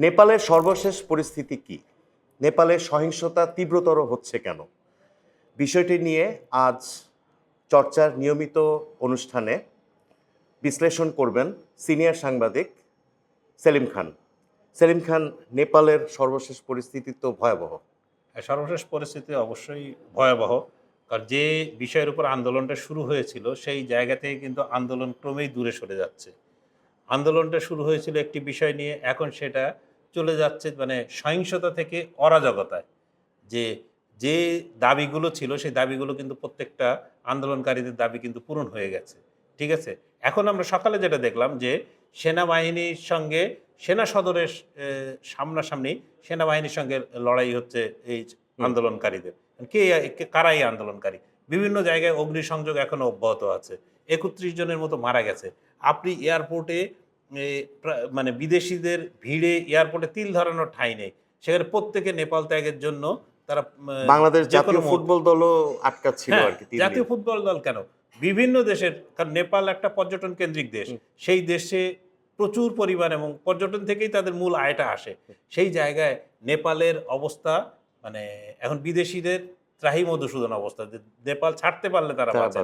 নেপালের সর্বশেষ পরিস্থিতি কি? নেপালের সহিংসতা তীব্রতর হচ্ছে কেন? বিষয়টি নিয়ে আজ চর্চার নিয়মিত অনুষ্ঠানে বিশ্লেষণ করবেন সিনিয়র সাংবাদিক সেলিম খান। সেলিম খান নেপালের সর্বশেষ পরিস্থিতি তো ভয়াবহ। হ্যাঁ, সর্বশেষ পরিস্থিতি অবশ্যই ভয়াবহ কারণ যে বিষয়ের উপর আন্দোলনটা শুরু হয়েছিল সেই জায়গা থেকে কিন্তু আন্দোলন ক্রমেই দূরে সরে যাচ্ছে। আন্দোলনটা শুরু হয়েছিল একটি বিষয় নিয়ে এখন সেটা চলে যাচ্ছে মানে সহিংসতা থেকে অরাজকতায়। যে যে দাবিগুলো ছিল সেই দাবিগুলো কিন্তু প্রত্যেকটা আন্দোলনকারীদের দাবি কিন্তু পূরণ হয়ে গেছে। ঠিক আছে? এখন আমরা সকালে যেটা দেখলাম যে সেনাবাহিনীর সঙ্গে সেনা সদরের সামনাসামনি সেনাবাহিনীর সঙ্গে লড়াই হচ্ছে এই আন্দোলনকারীদের। কে কে- কারা এই আন্দোলনকারী? বিভিন্ন জায়গায় অগ্নিসংযোগ এখনও অব্যাহত আছে। একত্রিশ জনের মতো মারা গেছে। আপনি এয়ারপোর্টে মানে বিদেশিদের ভিড়ে এয়ারপোর্টে তিল ধরানোর ঠাঁই নেই। সেখানে প্রত্যেকে নেপাল ত্যাগের জন্য তারা বাংলাদেশ জাতীয় ফুটবল দলও আটকা ছিল হ্যাঁ, আর কি জাতীয় ফুটবল দল কেন? বিভিন্ন দেশের কারণ নেপাল একটা পর্যটন কেন্দ্রিক দেশ। সেই দেশে প্রচুর পরিমাণ এবং পর্যটন থেকেই তাদের মূল আয়টা আসে। সেই জায়গায় নেপালের অবস্থা মানে এখন বিদেশিদের ত্রাহি মধুসূদন অবস্থা। নেপাল ছাড়তে পারলে তারা বাঁচে।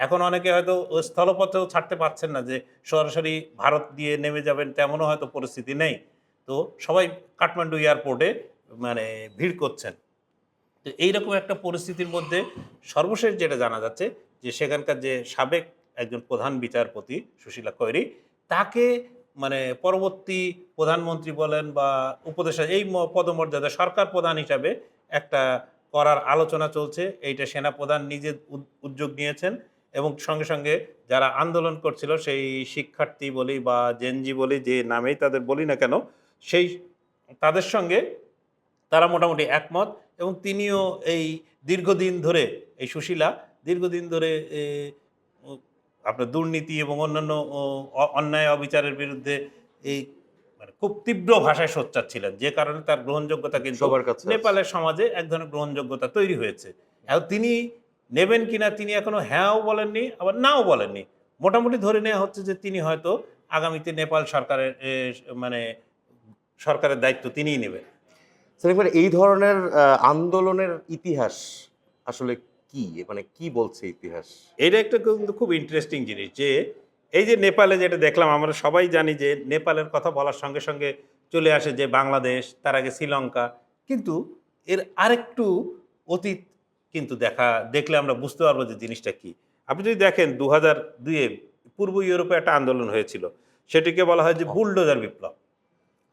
এখন অনেকে হয়তো স্থলপথেও ছাড়তে পারছেন না যে সরাসরি ভারত দিয়ে নেমে যাবেন, তেমনও হয়তো পরিস্থিতি নেই। তো সবাই কাঠমান্ডু এয়ারপোর্টে মানে ভিড় করছেন। তো এইরকম একটা পরিস্থিতির মধ্যে সর্বশেষ যেটা জানা যাচ্ছে যে সেখানকার যে সাবেক একজন প্রধান বিচারপতি সুশীলা কৈরি, তাকে মানে পরবর্তী প্রধানমন্ত্রী বলেন বা উপদেষ্টা, এই পদমর্যাদা সরকার প্রধান হিসাবে একটা করার আলোচনা চলছে। এইটা সেনা প্রধান নিজে উদ- উদ্যোগ নিয়েছেন। এবং সঙ্গে সঙ্গে যারা আন্দোলন করছিল সেই শিক্ষার্থী বলি বা জেনজি বলি যে নামেই তাদের বলি না কেন সেই তাদের সঙ্গে তারা মোটামুটি একমত এবং তিনিও এই দীর্ঘদিন ধরে এই সুশীলা দীর্ঘদিন ধরে আপনার দুর্নীতি এবং অন্যান্য অন্যায় অবিচারের বিরুদ্ধে এই মানে খুব তীব্র ভাষায় সোচ্চার ছিলেন। যে কারণে তার গ্রহণযোগ্যতা কিন্তু নেপালের সমাজে এক ধরনের গ্রহণযোগ্যতা তৈরি হয়েছে। তিনি নেবেন কিনা তিনি এখনও হ্যাঁও বলেননি আবার নাও বলেননি। মোটামুটি ধরে নেওয়া হচ্ছে যে তিনি হয়তো আগামীতে নেপাল সরকারের মানে সরকারের দায়িত্ব তিনিই নেবেন। সেলিম এই ধরনের আন্দোলনের ইতিহাস আসলে কি? মানে কি বলছে ইতিহাস? এটা একটা কিন্তু খুব ইন্টারেস্টিং জিনিস যে এই যে নেপালে যেটা দেখলাম আমরা সবাই জানি যে নেপালের কথা বলার সঙ্গে সঙ্গে চলে আসে যে বাংলাদেশ তার আগে শ্রীলঙ্কা। কিন্তু এর আরেকটু অতীত কিন্তু দেখা দেখলে আমরা বুঝতে পারব যে জিনিসটা কি। আপনি যদি দেখেন দু হাজার দুইয়ে পূর্ব ইউরোপে একটা আন্দোলন হয়েছিল সেটিকে বলা হয় যে বুলডোজার বিপ্লব।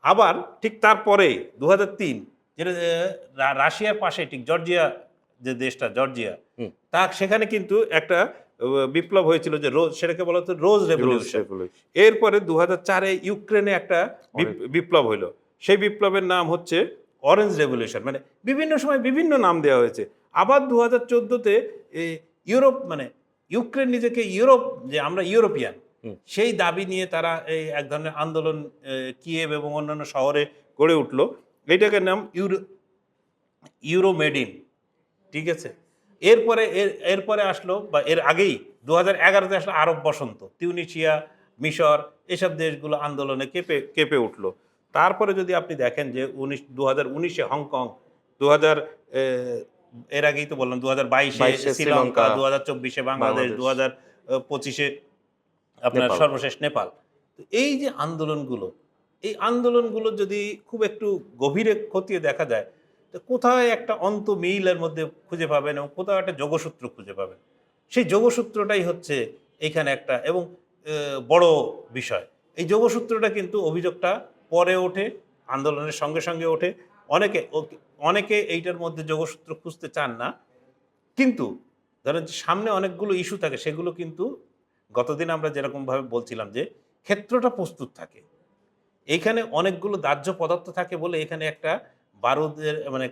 আবার ঠিক তারপরে দু হাজার তিন যেটা রাশিয়ার পাশে ঠিক জর্জিয়া যে দেশটা জর্জিয়া। তা সেখানে কিন্তু একটা বিপ্লব হয়েছিল যে রোজ সেটাকে বলা হতো রোজ রেভলিউশন। এরপরে দু হাজার চারে ইউক্রেনে একটা বিপ- বিপ্লব হইল। সেই বিপ্লবের নাম হচ্ছে অরেঞ্জ রেভলিউশন মানে বিভিন্ন সময় বিভিন্ন নাম দেওয়া হয়েছে। আবার দু হাজার চোদ্দোতে ইউরোপ মানে ইউক্রেন নিজেকে ইউরোপ যে আমরা ইউরোপিয়ান সেই দাবি নিয়ে তারা এই এক ধরনের আন্দোলন কিয়েভ এবং অন্যান্য শহরে গড়ে উঠল। এইটাকে নাম ইউরো ইউরো মেডিন ঠিক আছে? এরপরে এর এরপরে আসলো বা এর আগেই দু হাজার এগারোতে আসলো আরব বসন্ত তিউনিশিয়া মিশর এসব দেশগুলো আন্দোলনে কেঁপে কেঁপে উঠল। তারপরে যদি আপনি দেখেন যে উনিশ দু হাজার উনিশে হংকং দু হাজার এর আগেই তো বললাম দু হাজার বাইশে শ্রীলঙ্কা, দু হাজার চব্বিশে বাংলাদেশ। দু হাজার পঁচিশে আপনার সর্বশেষ নেপাল। তো এই যে আন্দোলনগুলো এই আন্দোলনগুলো যদি খুব একটু গভীরে খতিয়ে দেখা যায় তো কোথায় একটা অন্ত মিলের মধ্যে খুঁজে পাবেন এবং কোথাও একটা যোগসূত্র খুঁজে পাবেন? সেই যোগসূত্রটাই হচ্ছে এইখানে একটা এবং বড় বিষয়। এই যোগসূত্রটা কিন্তু অভিযোগটা পরে ওঠে আন্দোলনের সঙ্গে সঙ্গে ওঠে। অনেকে অনেকে এইটার মধ্যে যোগসূত্র খুঁজতে চান না। কিন্তু ধরেন যে সামনে অনেকগুলো ইস্যু থাকে সেগুলো কিন্তু গতদিন আমরা যেরকমভাবে বলছিলাম যে ক্ষেত্রটা প্রস্তুত থাকে। এইখানে অনেকগুলো দাহ্য পদার্থ থাকে বলে এখানে একটা বারুদের মানে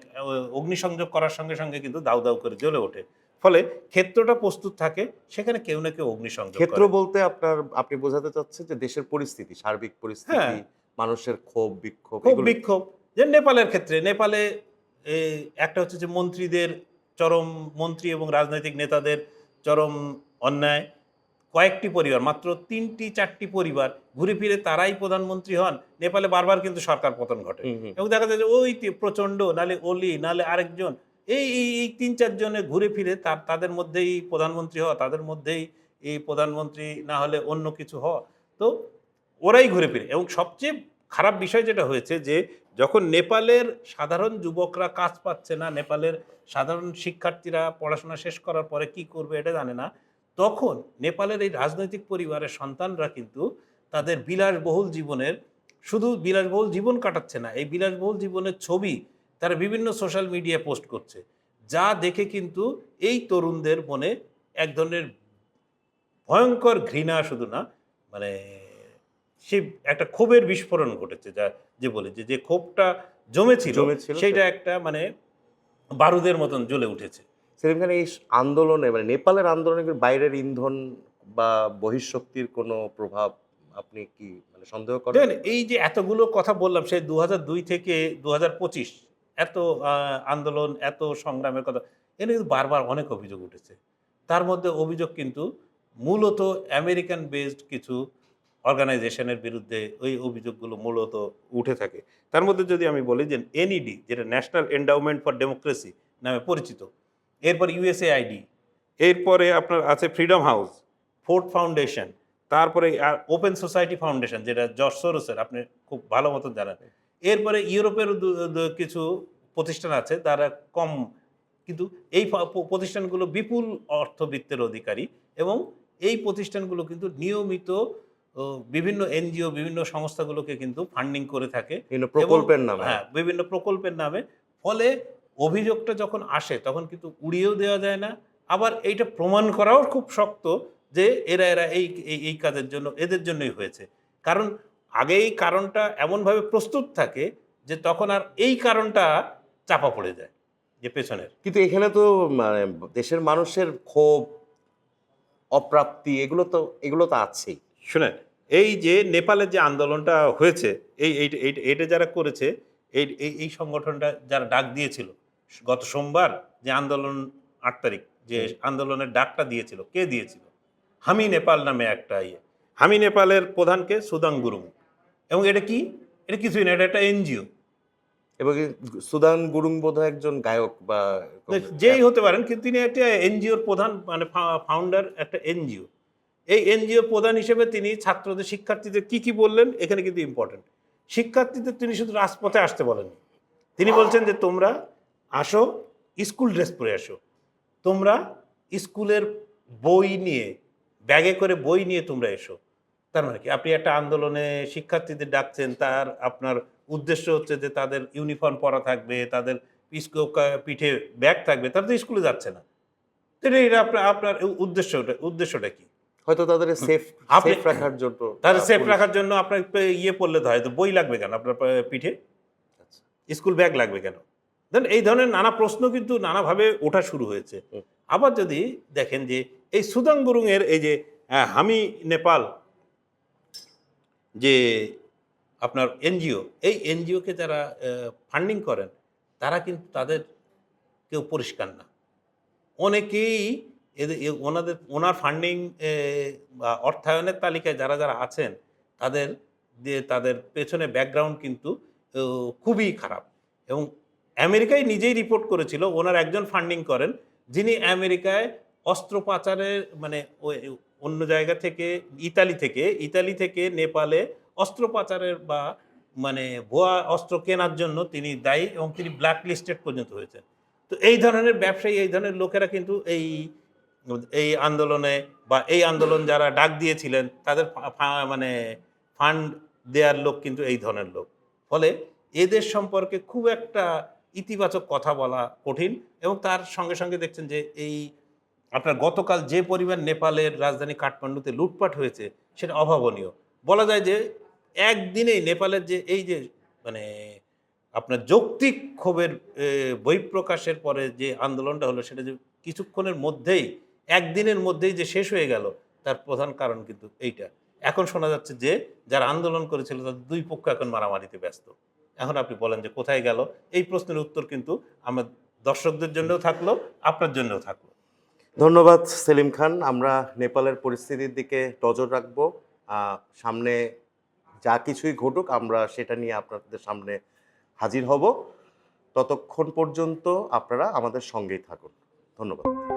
অগ্নিসংযোগ করার সঙ্গে সঙ্গে কিন্তু দাউ দাউ করে জ্বলে ওঠে। ফলে ক্ষেত্রটা প্রস্তুত থাকে সেখানে কেউ না কেউ অগ্নিসংযোগ ক্ষেত্র বলতে আপনার আপনি বোঝাতে চাচ্ছেন যে দেশের পরিস্থিতি সার্বিক পরিস্থিতি হ্যাঁ। মানুষের ক্ষোভ বিক্ষোভ বিক্ষোভ যে নেপালের ক্ষেত্রে নেপালে একটা হচ্ছে যে মন্ত্রীদের চরম মন্ত্রী এবং রাজনৈতিক নেতাদের চরম অন্যায় কয়েকটি পরিবার মাত্র তিনটি চারটি পরিবার ঘুরে ফিরে তারাই প্রধানমন্ত্রী হন। নেপালে বারবার কিন্তু সরকার পতন ঘটে। এবং দেখা যায় যে ওই প্রচণ্ড নালে অলি নালে আরেকজন এই এই এই তিন চারজনে ঘুরে ফিরে তার তাদের মধ্যেই প্রধানমন্ত্রী হওয়া তাদের মধ্যেই এই প্রধানমন্ত্রী না হলে অন্য কিছু হওয়া। তো ওরাই ঘুরে ফিরে। এবং সবচেয়ে খারাপ বিষয় যেটা হয়েছে যে যখন নেপালের সাধারণ যুবকরা কাজ পাচ্ছে না, নেপালের সাধারণ শিক্ষার্থীরা পড়াশোনা শেষ করার পরে কি করবে এটা জানে না, তখন নেপালের এই রাজনৈতিক পরিবারের সন্তানরা কিন্তু তাদের বিলাসবহুল জীবনের, শুধু বিলাসবহুল জীবন কাটাচ্ছে না, এই বিলাসবহুল জীবনের ছবি তারা বিভিন্ন সোশ্যাল মিডিয়ায় পোস্ট করছে, যা দেখে কিন্তু এই তরুণদের মনে এক ধরনের ভয়ঙ্কর ঘৃণা শুধু না মানে সে একটা ক্ষোভের বিস্ফোরণ ঘটেছে যা যে বলে যে যে ক্ষোভটা জমেছিল সেইটা একটা মানে বারুদের মতন জ্বলে উঠেছে। সেলিম খান এই আন্দোলনে মানে নেপালের আন্দোলনে বাইরের ইন্ধন বা বহিঃশক্তির কোনো প্রভাব আপনি কি মানে সন্দেহ করেন? এই যে এতগুলো কথা বললাম সেই দু দুই থেকে দু হাজার পঁচিশ এত আন্দোলন এত সংগ্রামের কথা এনে কিন্তু বারবার অনেক অভিযোগ উঠেছে। তার মধ্যে অভিযোগ কিন্তু মূলত আমেরিকান বেসড কিছু অর্গানাইজেশনের বিরুদ্ধে ওই অভিযোগগুলো মূলত উঠে থাকে। তার মধ্যে যদি আমি বলি যে এনইডি যেটা ন্যাশনাল এন্ডাউমেন্ট ফর ডেমোক্রেসি নামে পরিচিত, এরপর ইউএসএ আইডি এরপরে আপনার আছে ফ্রিডম হাউস ফোর্ট ফাউন্ডেশন তারপরে ওপেন সোসাইটি ফাউন্ডেশন যেটা জর্জ সোরসের আপনি খুব ভালো মতো জানেন। এরপরে ইউরোপের কিছু প্রতিষ্ঠান আছে, তারা কম, কিন্তু এই প্রতিষ্ঠানগুলো বিপুল অর্থবিত্তের অধিকারী এবং এই প্রতিষ্ঠানগুলো কিন্তু নিয়মিত বিভিন্ন এনজিও বিভিন্ন সংস্থাগুলোকে কিন্তু ফান্ডিং করে থাকে। বিভিন্ন প্রকল্পের নামে। হ্যাঁ বিভিন্ন প্রকল্পের নামে। ফলে অভিযোগটা যখন আসে তখন কিন্তু উড়িয়েও দেওয়া যায় না। আবার এইটা প্রমাণ করাও খুব শক্ত যে এরা এরা এই এই- এই কাজের জন্য এদের জন্যই হয়েছে। কারণ আগে এই কারণটা এমনভাবে প্রস্তুত থাকে যে তখন আর এই কারণটা চাপা পড়ে যায় যে পেছনের। কিন্তু এখানে তো মানে দেশের মানুষের ক্ষোভ অপ্রাপ্তি এগুলো তো এগুলো তো আছেই। শুনেন এই যে নেপালের যে আন্দোলনটা হয়েছে এই এটা যারা করেছে এই এই- এই সংগঠনটা যারা ডাক দিয়েছিল গত সোমবার যে আন্দোলন আট তারিখ যে আন্দোলনের ডাকটা দিয়েছিল কে দিয়েছিল? হামি নেপাল নামে একটা ইয়ে। হামি নেপালের প্রধানকে সুদাং গুরুং এবং এটা কি? এটা কিছুই না এটা একটা এনজিও। এবং সুদান গুরুং বোধ একজন গায়ক বা যেই হতে পারেন কিন্তু তিনি একটা এনজিওর প্রধান মানে ফাউন্ডার একটা এনজিও। এই এনজিও প্রধান হিসেবে তিনি ছাত্রদের, শিক্ষার্থীদের কি কি বললেন, এখানে কিন্তু ইম্পর্টেন্ট শিক্ষার্থীদের তিনি শুধু রাজপথে আসতে বলেননি। তিনি বলছেন যে, তোমরা আসো, স্কুল ড্রেস পরে আসো। তোমরা স্কুলের বই নিয়ে, ব্যাগে করে বই নিয়ে তোমরা এসো। তার মানে কি? আপনি একটা আন্দোলনে শিক্ষার্থীদের ডাকছেন, তার, আপনার উদ্দেশ্য হচ্ছে যে, তাদের ইউনিফর্ম পরা থাকবে, তাদের পিঠে ব্যাগ থাকবে, তারা তো স্কুলে যাচ্ছে না। এটা আপনার আপনার উদ্দেশ্যটা উদ্দেশ্যটা কি? হয়তো তাদের সেফ সেফ রাখার জন্য তাদের সেফ রাখার জন্য আপনার ইয়ে পড়লে তো হয় তো বই লাগবে কেন আপনার পিঠে? আচ্ছা। স্কুল ব্যাগ লাগবে কেন? দেন এই ধরনের নানা প্রশ্ন কিন্তু নানাভাবে ওঠা শুরু হয়েছে। আবার যদি দেখেন যে এই সুদাং গুরুংয়ের এই যে হামি নেপাল যে আপনার এনজিও এই এনজিওকে যারা ফান্ডিং করেন তারা কিন্তু তাদের কেউ পরিষ্কার না। অনেকেই এদের ওনাদের, ওনার ফান্ডিং বা অর্থায়নের তালিকায় যারা যারা আছেন, তাদের তাদের পেছনে ব্যাকগ্রাউন্ড কিন্তু খুবই খারাপ। এবং আমেরিকায় নিজেই রিপোর্ট করেছিল, ওনার একজন ফান্ডিং করেন, যিনি আমেরিকায় অস্ত্র পাচারের মানে অন্য জায়গা থেকে, ইতালি থেকে ইতালি থেকে নেপালে অস্ত্র পাচারের বা মানে ভুয়া অস্ত্র কেনার জন্য তিনি দায়ী এবং তিনি ব্ল্যাক লিস্টেড পর্যন্ত হয়েছেন। তো এই ধরনের ব্যবসায়ী, এই ধরনের লোকেরা কিন্তু এই এই আন্দোলনে বা এই আন্দোলন যারা ডাক দিয়েছিলেন, তাদের মানে ফান্ড দেওয়ার লোক কিন্তু এই ধরনের লোক। ফলে এদের সম্পর্কে খুব একটা ইতিবাচক কথা বলা কঠিন এবং তার সঙ্গে সঙ্গে দেখছেন যে এই আপনার গতকাল যে পরিমাণ নেপালের রাজধানী কাঠমান্ডুতে লুটপাট হয়েছে, সেটা অভাবনীয়। বলা যায় যে একদিনেই নেপালের যে এই যে মানে আপনার যৌক্তিক ক্ষোভের বহিঃপ্রকাশের পরে যে আন্দোলনটা হলো, সেটা যে কিছুক্ষণের মধ্যেই একদিনের মধ্যেই যে শেষ হয়ে গেল, তার প্রধান কারণ কিন্তু এইটা। এখন শোনা যাচ্ছে যে, যারা আন্দোলন করেছিল, তাদের দুই পক্ষ এখন মারামারিতে ব্যস্ত। এখন আপনি বলেন যে, কোথায় গেল? এই প্রশ্নের উত্তর কিন্তু আমার দর্শকদের জন্যও থাকল, আপনার জন্যও থাকল। ধন্যবাদ, সেলিম খান। আমরা নেপালের পরিস্থিতির দিকে নজর রাখব। সামনে যা কিছুই ঘটুক, আমরা সেটা নিয়ে আপনাদের সামনে হাজির হব। ততক্ষণ পর্যন্ত আপনারা আমাদের সঙ্গেই থাকুন। ধন্যবাদ।